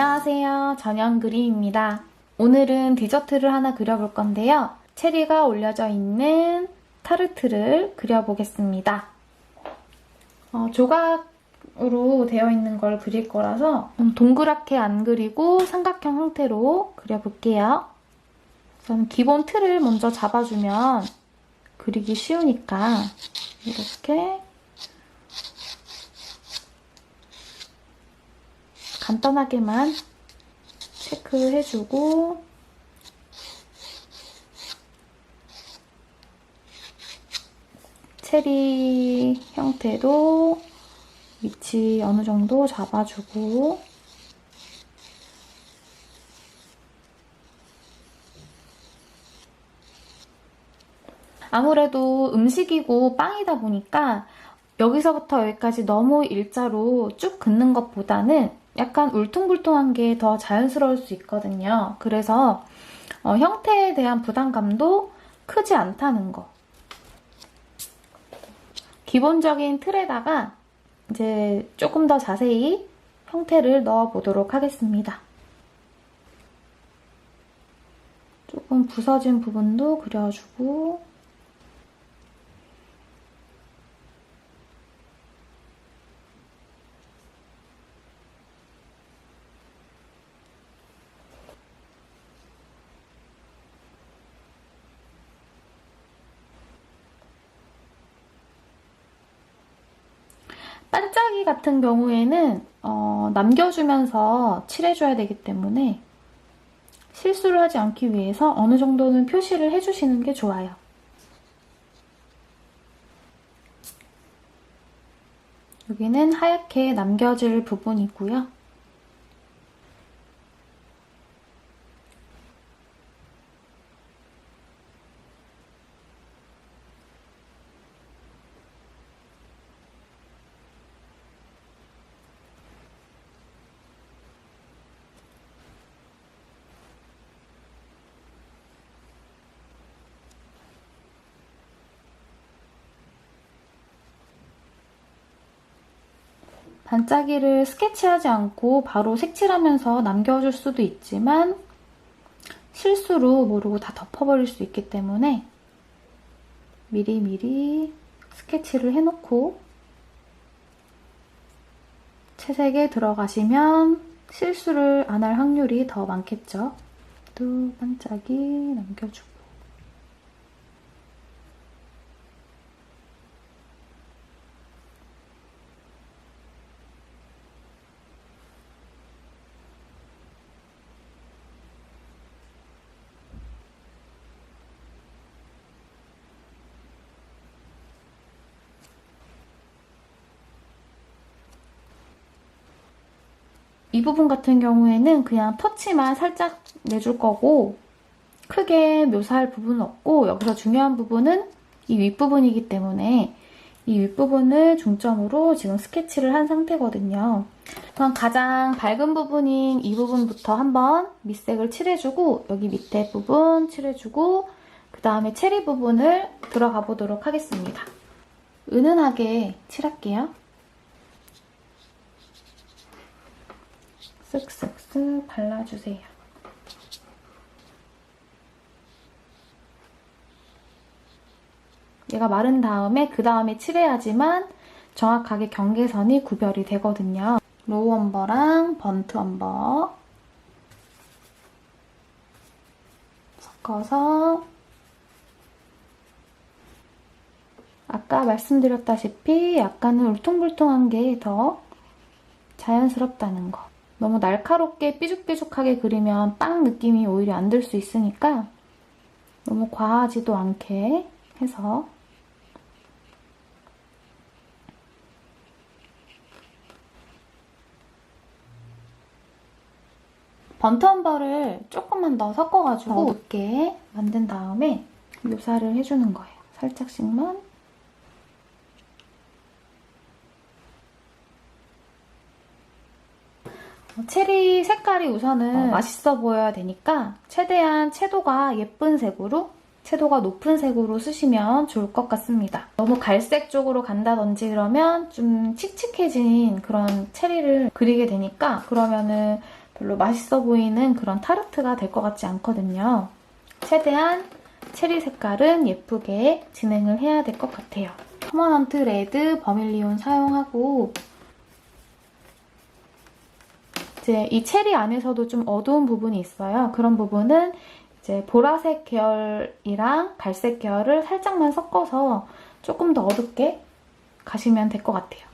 안녕하세요. 전영그림입니다. 오늘은 디저트를 하나 그려볼 건데요. 체리가 올려져 있는 타르트를 그려보겠습니다. 어, 조각으로 되어 있는 걸 그릴 거라서 음, 동그랗게 안 그리고 삼각형 형태로 그려볼게요. 우선 기본 틀을 먼저 잡아주면 그리기 쉬우니까 이렇게 간단하게만 체크해주고 체리 형태도 위치 어느 정도 잡아주고 아무래도 음식이고 빵이다 보니까 여기서부터 여기까지 너무 일자로 쭉 긋는 것보다는 약간 울퉁불퉁한 게 더 자연스러울 수 있거든요. 그래서 어, 형태에 대한 부담감도 크지 않다는 거. 기본적인 틀에다가 이제 조금 더 자세히 형태를 넣어 보도록 하겠습니다. 조금 부서진 부분도 그려주고 반짝이 같은 경우에는 어, 남겨주면서 칠해줘야 되기 때문에 실수를 하지 않기 위해서 어느 정도는 표시를 해주시는 게 좋아요. 여기는 하얗게 남겨질 부분이고요. 반짝이를 스케치하지 않고 바로 색칠하면서 남겨줄 수도 있지만 실수로 모르고 다 덮어버릴 수 있기 때문에 미리미리 스케치를 해놓고 채색에 들어가시면 실수를 안 할 확률이 더 많겠죠. 또 반짝이 남겨주고 이 부분 같은 경우에는 그냥 터치만 살짝 내줄 거고 크게 묘사할 부분은 없고 여기서 중요한 부분은 이 윗부분이기 때문에 이 윗부분을 중점으로 지금 스케치를 한 상태거든요. 그럼 가장 밝은 부분인 이 부분부터 한번 밑색을 칠해주고 여기 밑에 부분 칠해주고 그 다음에 체리 부분을 들어가 보도록 하겠습니다. 은은하게 칠할게요. 쓱쓱쓱 발라주세요. 얘가 마른 다음에 그 다음에 칠해야지만 정확하게 경계선이 구별이 되거든요. 로우 엄버랑 번트 엄버 섞어서 아까 말씀드렸다시피 약간은 울퉁불퉁한 게 더 자연스럽다는 거. 너무 날카롭게 삐죽삐죽하게 그리면 빵 느낌이 오히려 안 들 수 있으니까 너무 과하지도 않게 해서 번트엄버를 조금만 더 섞어가지고 어둡게 만든 다음에 묘사를 해주는 거예요. 살짝씩만 체리 색깔이 우선은 맛있어 보여야 되니까 최대한 채도가 예쁜 색으로 채도가 높은 색으로 쓰시면 좋을 것 같습니다. 너무 갈색 쪽으로 간다든지 그러면 좀 칙칙해진 그런 체리를 그리게 되니까 그러면은 별로 맛있어 보이는 그런 타르트가 될 것 같지 않거든요. 최대한 체리 색깔은 예쁘게 진행을 해야 될 것 같아요. 퍼머넌트 레드 버밀리온 사용하고 이제 이 체리 안에서도 좀 어두운 부분이 있어요. 그런 부분은 이제 보라색 계열이랑 갈색 계열을 살짝만 섞어서 조금 더 어둡게 가시면 될 것 같아요.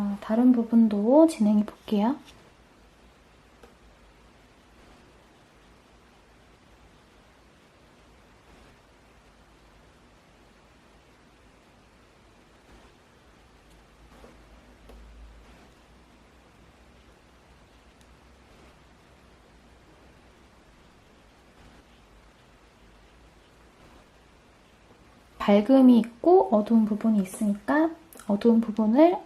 어, 다른 부분도 진행해 볼게요. 밝음이 있고 어두운 부분이 있으니까 어두운 부분을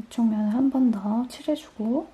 이쪽 면을 한 번 더 칠해주고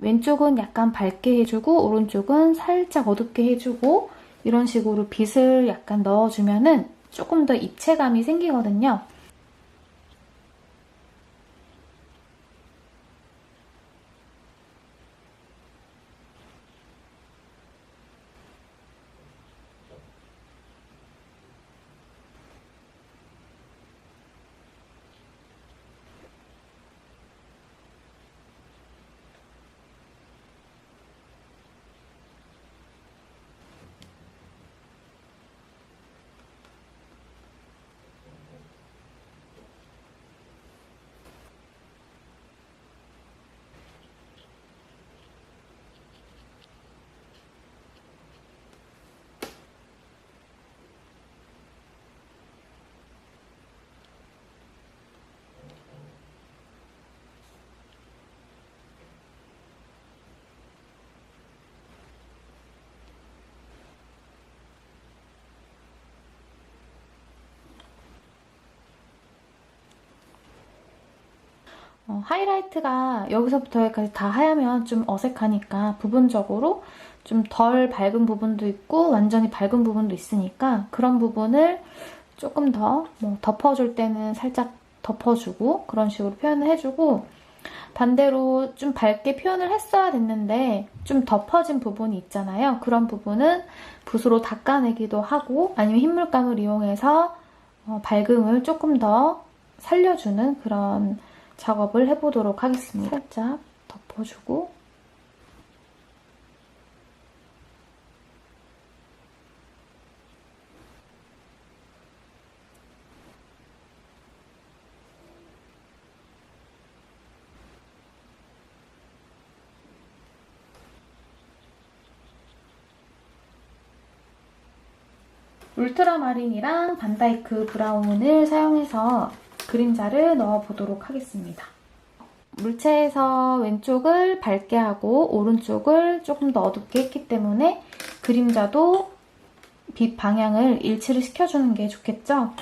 왼쪽은 약간 밝게 해주고 오른쪽은 살짝 어둡게 해주고 이런 식으로 빛을 약간 넣어주면은 조금 더 입체감이 생기거든요. 어, 하이라이트가 여기서부터 여기까지 다 하야면 좀 어색하니까 부분적으로 좀 덜 밝은 부분도 있고 완전히 밝은 부분도 있으니까 그런 부분을 조금 더 뭐 덮어줄 때는 살짝 덮어주고 그런 식으로 표현을 해주고 반대로 좀 밝게 표현을 했어야 됐는데 좀 덮어진 부분이 있잖아요. 그런 부분은 붓으로 닦아내기도 하고 아니면 흰물감을 이용해서 어, 밝음을 조금 더 살려주는 그런 작업을 해보도록 하겠습니다. 살짝 덮어주고 울트라마린이랑 반다이크 브라운을 사용해서 그림자를 넣어보도록 하겠습니다. 물체에서 왼쪽을 밝게 하고 오른쪽을 조금 더 어둡게 했기 때문에 그림자도 빛 방향을 일치를 시켜주는 게 좋겠죠?